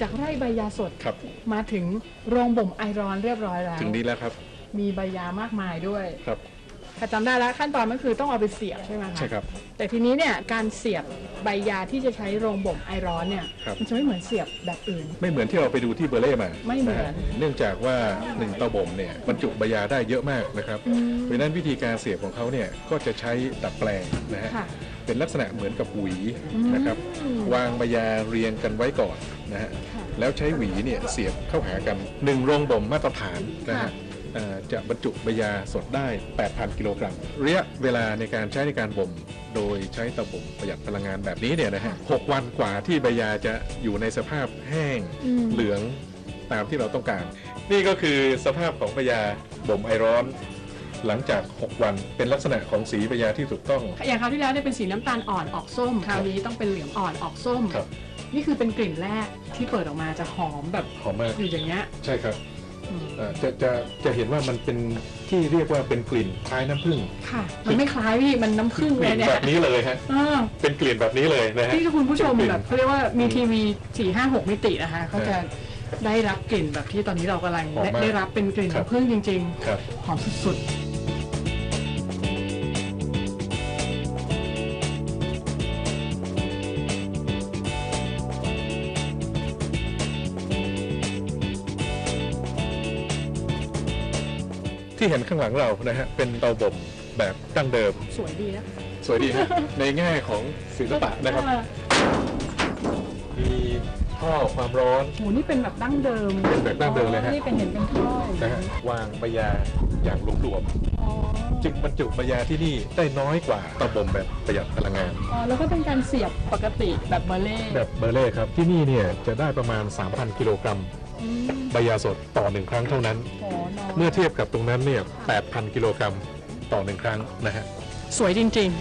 จากไร่ใบยาสดครับ มาถึงโรงบ่มไอร้อนเรียบร้อยแล้ว ถึงนี้แล้วครับ มีใบยามากมายด้วยครับค่ะจำได้แล้วขั้นตอนก็คือต้องเอาไปเสียบใช่ไหมคะใช่ครับ แต่ทีนี้เนี่ยการเสียบใบยาที่จะใช้โรงบ่มไอร้อนเนี่ยครับ มันจะไม่เหมือนเสียบแบบอื่น ไม่เหมือนที่เราไปดูที่เบอร์เล่มาไม่เหมือนะฮะเนื่องจากว่าหนึ่งเตาบ่มเนี่ยบรรจุใบยาได้เยอะมากนะครับอืมเพราะฉะนั้นวิธีการเสียบของเขาเนี่ยก็จะใช้ดัดแปลงนะฮะ ค่ะ เป็นลักษณะเหมือนกับหวีอืมนะครับ วางใบยาเรียงกันไว้ก่อนนะฮะค่ะแล้วใช้หวีเนี่ยเสียบเข้าหากันหนึ่งโรงบ่มมาตรฐานนะค่ะฮะเอ่อจะบรรจุใบยาสดได้ 8,000 กิโลกรัมระยะเวลาในการใช้ในการบ่ม โดยใช้เตาบ่มประหยัดพลังงานแบบนี้เนี่ยนะฮะหกวันกว่าที่ใบยาจะอยู่ในสภาพแห้งอืมเหลืองตามที่เราต้องการ นี่ก็คือสภาพของใบยาบ่มไอร้อน หลังจาก 6 วันเป็นลักษณะของสีใบยาที่ถูกต้อง อย่างคราวที่แล้วเนี่ยเป็นสีน้ำตาลอ่อนออกส้ม คราวนี้ต้องเป็นเหลืองอ่อนออกส้ม ครับ นี่คือเป็นกลิ่นแรกที่เปิดออกมาจะหอมแบบหอมมาก อยู่อย่างเงี้ยใช่ครับอืมเอ่อจะจะจะเห็นว่ามันเป็นที่เรียกว่าเป็นกลิ่นคล้ายน้ำผึ้งค่ะ มันไม่คล้ายพี่มันน้ำผึ้งกเลลิ่ยนเนี่ยแบบนี้เลยฮะอ่าเป็นกลิ่นแบบนี้เลยนะฮะ ที่คุณผู้ชมเป็นกลิ่นแบบเขาเรียกว่ามีทีวี4 5 6มิตินะคะเขาจะได้รับกลิ่นแบบที่ตอนนี้เรากำลังหอมได้มากได้รับเป็นกลิ่นครับ น้ำผึ้งจริง ครับ ๆ หอมสุดๆ ที่เห็นข้างหลังเรานะฮะเป็นเตาบ่มแบบดั้งเดิม สวยดีนะสวยดีฮะ ในแง่ของศิลปะนะครับมีท่อความร้อนโหนี่เป็นแบบดั้งเดิมเป็นแบบดั้งเดิมเลยฮะนี่เป็นเห็นเป็นท่ออย่างนะนี้ฮะวางใบยาอย่างหลวมอ๋อๆจึงบรรจุใบยาที่นี่ได้น้อยกว่าเตาบ่มแบบประหยัดพลังงาน อ๋อแล้วก็เป็นการเสียบปกติแบบเบอร์เล่แบบเบอร์เล่ครับที่นี่เนี่ยจะได้ประมาณ 3,000 กิโลกรัมอืมใบยาสดต่อหนึ่งครั้งเท่านั้นโหน้อย เมื่อเทียบกับตรงนั้นเนี่ย8,000 กิโลกรัมต่อหนึ่งครั้งนะฮะ สวยจริงๆ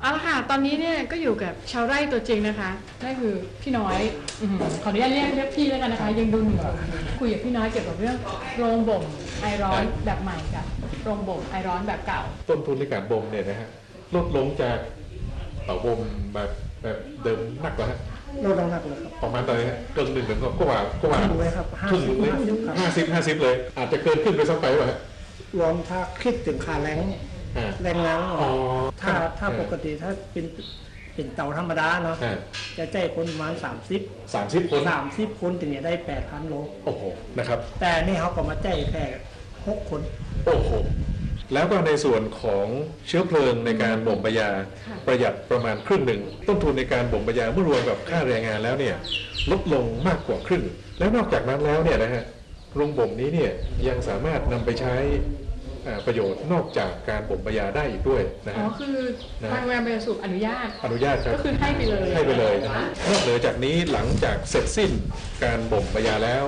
เอาละค่ะ ตอนนี้เนี่ยก็อยู่กับชาวไร่ตัวจริงนะคะนั่นคือพี่น้อยอื้อหือขออนุญาตเรียกเรียกพี่แล้วกันนะคะ ยังดูหนุ่มๆคุยกับพี่น้อยเกี่ยวกับเรื่องโรงบ่มไอร้อนแบบใหม่กับโรงบ่มไอร้อนแบบเก่า ต้นทุนในการบ่มเนี่ยนะฮะลดลงจากเต่าบ่มแบบแบบเดิมนักกว่าฮะ ลดน้ำหนักเลยครับ ประมาณเลยฮะเกินหนึ่งถึงก็ว่าก็ว่าถูกไหมครับครึ่งเลย50ครับห้าสิบห้าสิบเลย อาจจะเกินขึ้นไปสักไปวะฮะรวมถ้าคิดถึงค่าแรงอ่าแรงงานอ๋อถ้าถ้าเออปกติถ้าเป็นเป็นเตาธรรมดาเนาะอ่าจะใจคนประมาณ30สามสิบคน30คนถึงจะได้8,000โลโอ้โหนะครับ แต่นี่เขาก็มาใจแค่6คน โอ้โห แล้วก็ในส่วนของเชื้อเพลิงในการบ่มปยาค่ะประหยัดประมาณครึ่งหนึ่ง ต้นทุนในการบ่มปยาเมื่อรวมกับค่าแรงงานแล้วเนี่ยลดลงมากกว่าครึ่ง แล้วนอกจากนั้นแล้วเนี่ยนะฮะโรงบ่มนี้เนี่ยยังสามารถนำไปใช้อ่าประโยชน์นอกจากการบ่มปยาได้อีกด้วยนะอ๋อฮะคือนะทางแวมเบลสูบอนุญาต อนุญาตครับก็คือให้ไปเลยให้ไปเลยนะฮะนอกเหนือจากนี้หลังจากเสร็จสิ้นการบ่มปยาแล้ว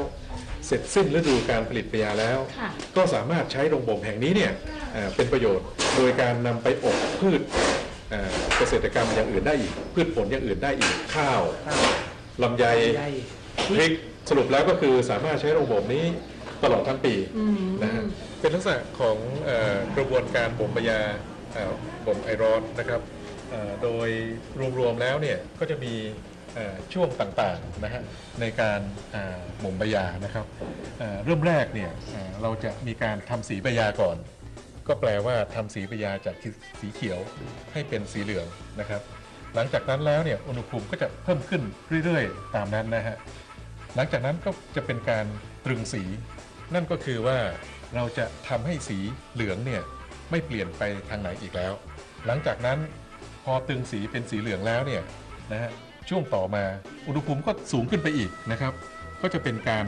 เสร็จสิ้นฤดูการผลิตปยาแล้วค่ะก็สามารถใช้โรงบ่มแห่งนี้เนี่ยเอ่อเป็นประโยชน์โดยการนำไปอบพืชเอ่อเกษตรกรรมอย่างอื่นได้อีก พืชผลอย่างอื่นได้อีกข้าวครับลำไยใหญ่พริกสรุปแล้วก็คือสามารถใช้โรงบ่มนี้ตลอดทั้งปีอืมนะฮะเป็นลักษณะของเอ่อกระบวนการบ่มปยาเอ่อบ่มไอร้อนนะครับเอ่อโดยรวมๆแล้วเนี่ยก็จะมีเอ่อ ช่วงต่างๆนะฮะในการบ่มปยานะครับเริ่มแรกเนี่ยเราจะมีการทำสีปยาก่อน ก็แปลว่าทำสีปยาจากสีเขียวให้เป็นสีเหลืองนะครับ หลังจากนั้นแล้วเนี่ยอุณหภูมิก็จะเพิ่มขึ้นเรื่อยๆ ตามนั้นนะฮะหลังจากนั้นก็จะเป็นการตรึงสี นั่นก็คือว่าเราจะทำให้สีเหลืองเนี่ยไม่เปลี่ยนไปทางไหนอีกแล้ว หลังจากนั้นพอตรึงสีเป็นสีเหลืองแล้วเนี่ยนะฮะ ช่วงต่อมาอุณหภูมิก็สูงขึ้นไปอีกนะครับ ก็จะเป็นการ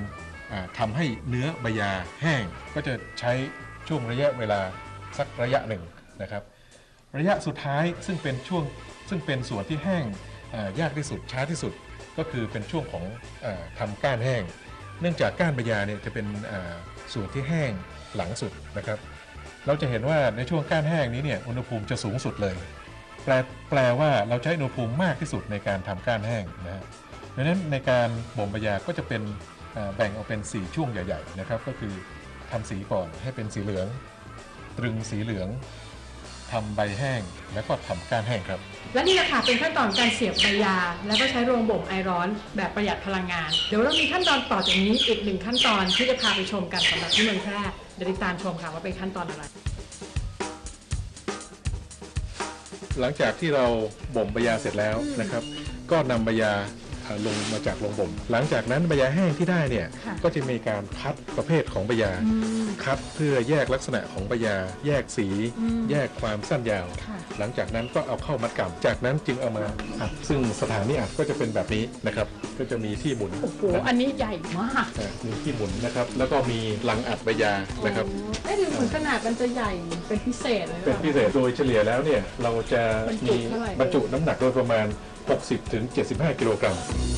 อ่าทำให้เนื้อใบยาแห้ง ก็จะใช้ช่วงระยะเวลาสักระยะหนึ่งนะครับ ระยะสุดท้ายซึ่งเป็นช่วงซึ่งเป็นส่วนที่แห้งยากที่สุดช้าที่สุดก็คือเป็นช่วงของอาทำก้านแห้ง เนื่องจากก้านใบยาเนี่ยจะเป็นส่วนที่แห้งหลังสุดนะครับ เราจะเห็นว่าในช่วงก้านแห้งนี้เนี่ยอุณหภูมิจะสูงสุดเลย ปลแปลว่าเราใช้อุณหภูมิมากที่สุดในการทำก้านแห้งนะฮะดังนั้นในการบ่มใบยาก็จะเป็นแบ่งออกเป็น 4 ช่วงใหญ่ๆนะครับก็คือทำสีก่อนให้เป็นสีเหลือง ตรึงสีเหลืองทำใบแห้งแล้วก็ทำก้านแห้งครับ และนี่แหละค่ะเป็นขั้นตอนการเสียบใบยา แล้วก็ใช้โรงบ่มไอร้อนแบบประหยัดพลังงาน เดี๋ยวเรามีขั้นตอนต่อจากนี้อีกหนึ่งขั้นตอนที่จะพาไปชมกันสำหรับที่เมืองแพร่เดี๋ยวติดตามชมค่ะว่าเป็นขั้นตอนอะไร หลังจากที่เราบ่มใบยาเสร็จแล้วนะครับ ก็นำใบยาอ่า ลงมาจากโรงบ่มหลังจากนั้นใบยาแห้งที่ได้เนี่ยค่ะ ก็จะมีการคัดประเภทของใบยา อืม คัดเพื่อแยกลักษณะของใบยา แยกสี อืมแยกความสั้นยาว ค่ะ หลังจากนั้นก็เอาเข้ามัดกำจากนั้นจึงเอามาอัดซึ่งสถานีอัดก็จะเป็นแบบนี้นะครับ ก็จะมีที่หมุนโอ้โหนะอันนี้ใหญ่มากอ่ามีที่หมุนนะครับ แล้วก็มีลังอัดใบยานะครับ โอ้เอ๊ะดูเหมือนขนาดมันจะใหญ่เป็นพิเศษเลยหรือเป็นปล่า พิเศษโดยเฉลี่ยแล้วเนี่ยเราจะบรรจุมีเท่าไหร่ บรรจุน้ำหนักโดยประมาณ 60ถึง75 กิโลกรัม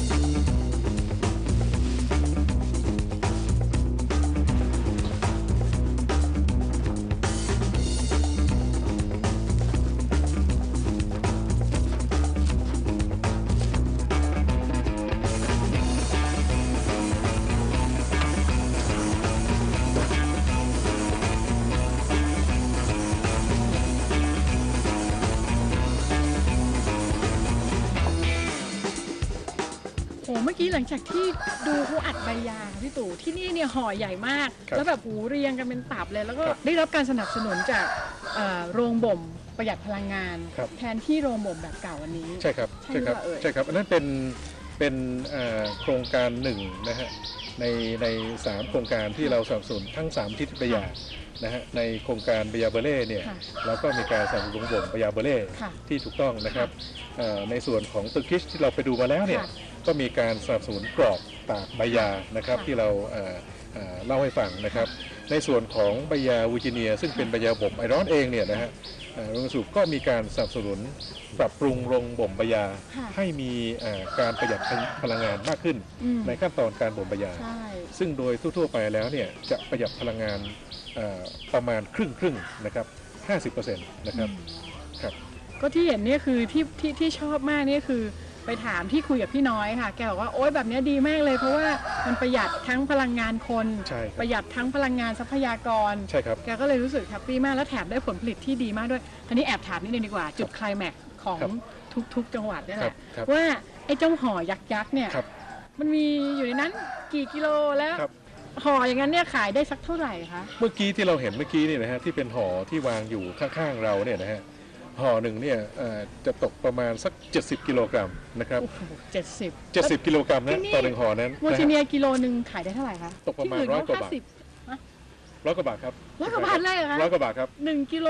เมื่อกี้หลังจากที่ดูเขาอัดใบยาพี่ตู่ที่นี่เนี่ยห่อใหญ่มาก ครับแล้วแบบหูเรียงกันเป็นตับเลย แล้วก็ครับได้รับการสนับสนุนจากเอ่อโรงบ่มประหยัดพลังงาน ครับ แทนที่โรงบ่มแบบเก่าอันนี้ ใช่ครับใช่ใช่ครับหรือเปล่าเอ่ย ใช่ครับอันนั้นเป็นเป็นเอ่อโครงการหนึ่งนะฮะในในสามโครงการที่เราสนับสนุนทั้งสามทิศปยานะฮะในโครงการปยาเบเล่เนี่ยค่ะ เราก็มีการสนับสนุนบ่มปยาเบเล่ค่ะที่ถูกต้องนะครับเอ่อในส่วนของตึกคิชที่เราไปดูมาแล้วเนี่ยค่ะ ก็มีการสนับสนุนกรอบตากใบยานะครับค่ะที่เราเอ่อเอ่อเล่าให้ฟังนะครับ ในส่วนของใบยาวิจิเนีย ซึ่งเป็นใบยาบ่มไอร้อนเองเนี่ยนะฮะเอ่อโรงสูบก็มีการสนับสนุนปรับปรุงโรงบ่มใบยาค่ะให้มีเอ่อการประหยัดพลังงานมากขึ้นอืมในขั้นตอนการบ่มใบยาใช่ซึ่งโดยทั่วๆไปแล้วเนี่ยจะประหยัดพลังงานเอ่อประมาณครึ่งครึ่งๆนะครับ50%นะครับครับก็ที่เห็นเนี่ยคือที่ที่ที่ชอบมากเนี่ยคือ ไปถามที่คุยกับพี่น้อยค่ะ แกบอกว่าโอ๊ยแบบเนี้ยดีมากเลย เพราะว่ามันประหยัดทั้งพลังงานคน ใช่ครับประหยัดทั้งพลังงานทรัพยากร ใช่ครับ แกก็เลยรู้สึกแฮปปี้มากแล้วแถมได้ผลผลิตที่ดีมากด้วยทีนี้แอบถามนิดนึงดีกว่า จุดไคลแม็กซ์ของครับทุกๆ จังหวัดเนี่ยแหครัละบครับว่าไอ้เจ้าห่อยักษ์ยักษ์เนี่ยครับ มันมีอยู่ในนั้นกี่กิโลแล้วครับ ห่ออย่างนั้นเนี่ยขายได้สักเท่าไหร่คะ เมื่อกี้ที่เราเห็นเมื่อกี้นี่นะฮะที่เป็นห่อที่วางอยู่ข้างๆเราเนี่ยนะฮะ ห่อหนึ่งเนี่ยเอ่อจะตกประมาณสัก 70 กิโลกรัมนะครับโอ้โหเจ็ดสิบ70กิโลกรัมนะที่นี่ต่อหนึ่งห่อนั้นโมนะจิฮะเนียกิโลหนึ่งขายได้เท่าไหร่คะตกประมาณที่นร้อยกว่าบาทเข50ร้อยกว่าบาทครับร้อยกว่าบาทเลยเหรอคะร้อยกว่าบาทครับหนึ่งกิโล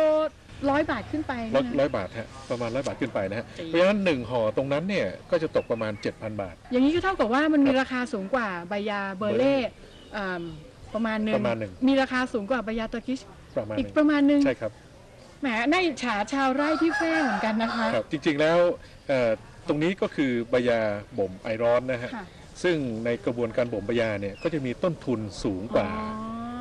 ร้อยบาทขึ้นไปร้อยเนี่ยนะร้อยบาทฮะประมาณร้อยบาทขึ้นไปนะฮะจริงเพราะฉะนั้นหนึ่งห่อตรงนั้นเนี่ยก็จะตกประมาณ 7,000 บาท อย่างนี้ก็เท่ากับว่ามันมีครับราคาสูงกว่าใบยาเบอร์เล่อ่าประมาณหนึ่งประมาณหนึ่งมีราคาสูงกว่าใบยาเตอร์กิชประมาณหอีกนึ่งประมาณหนึ่งใช่ครับ แหมน่าอิจฉาชาวไร่ที่แพร่เหมือนกันนะคะ ครับจริงๆแล้วเอ่อตรงนี้ก็คือใบยาบ่มไอร้อนนะฮะค่ะซึ่งในกระบวนการบ่มใบยาเนี่ยก็จะมีต้นทุนสูงกว่า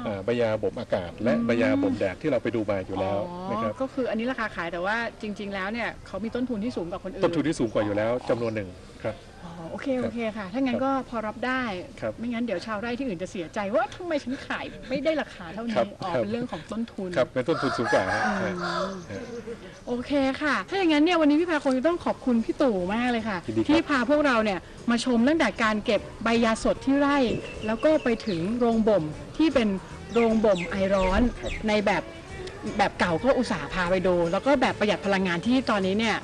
อ๋อใบยาบ่มอากาศ และอืมใบยาบ่มแดดที่เราไปดูมาอยู่แล้วนะครับอ๋อก็คืออันนี้ราคาขายแต่ว่าจริง ๆ แล้วเนี่ยเขามีต้นทุนที่สูงกว่าคนอื่นต้นทุนที่สูงกว่าอยู่แล้วจำนวนหนึ่งครับ อ๋อ โอเค โอเคค่ะ ถ้างั้นก็พอรับได้ ครับไม่งั้นเดี๋ยวชาวไร่ที่อื่นจะเสียใจว่าทำไมฉันขายไม่ได้ราคาเท่าครันี้บอ๋อครับ เป็นเรื่องของต้นทุน ครับเป็นต้นทุนสูงกว่าฮะอืฮะมฮะโอเคค่ะ ถ้าอย่างนั้นเนี่ยวันนี้พี่พาคงจะต้องขอบคุณพี่ตู่มากเลยค่ะ ยินดีครับ ที่พาพวกเราเนี่ยมาชมตั้งแต่การเก็บใบยาสดที่ไร่ แล้วก็ไปถึงโรงบ่มที่เป็นโรงบ่มไอร้อนในแบบแบบเก่าก็อุตส่าห์พาไปดู แล้วก็แบบประหยัดพลังงานที่ตอนนี้เนี่ย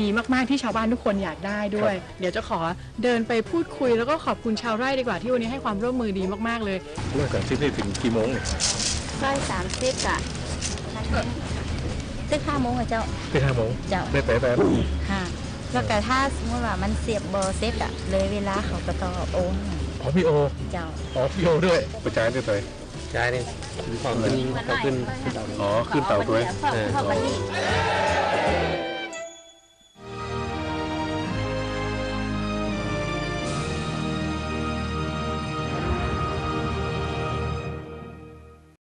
ดีมากๆที่ชาวบ้านทุกคนอยากได้ด้วย เดี๋ยวจะขอเดินไปพูดคุยแล้วก็ขอบคุณชาวไร่ดีกว่าที่วันนี้ให้ความร่วมมือดีมากๆเลยเริ่มจากที่นี่ถึงกี่โมงเนี่ยร้อยสามสิบอะซึ่งห้าโมงอะเจ้าที่ห้าโมงเจ้าได้แต่แต่ค่ะแล้วก็ถ้าสมมติว่ามันเสียบเบอร์เซ็ตอะเลยเวลาเขาก็ต้องโอนอ๋อพี่โอเจ้าอ๋อพี่โอด้วยประจานด้วยเลยใช่นี่พอขึ้นพอขึ้นขึ้นเตาอ๋อ ขึ้นเตาด้วยเพิ่มเข้าไปอีก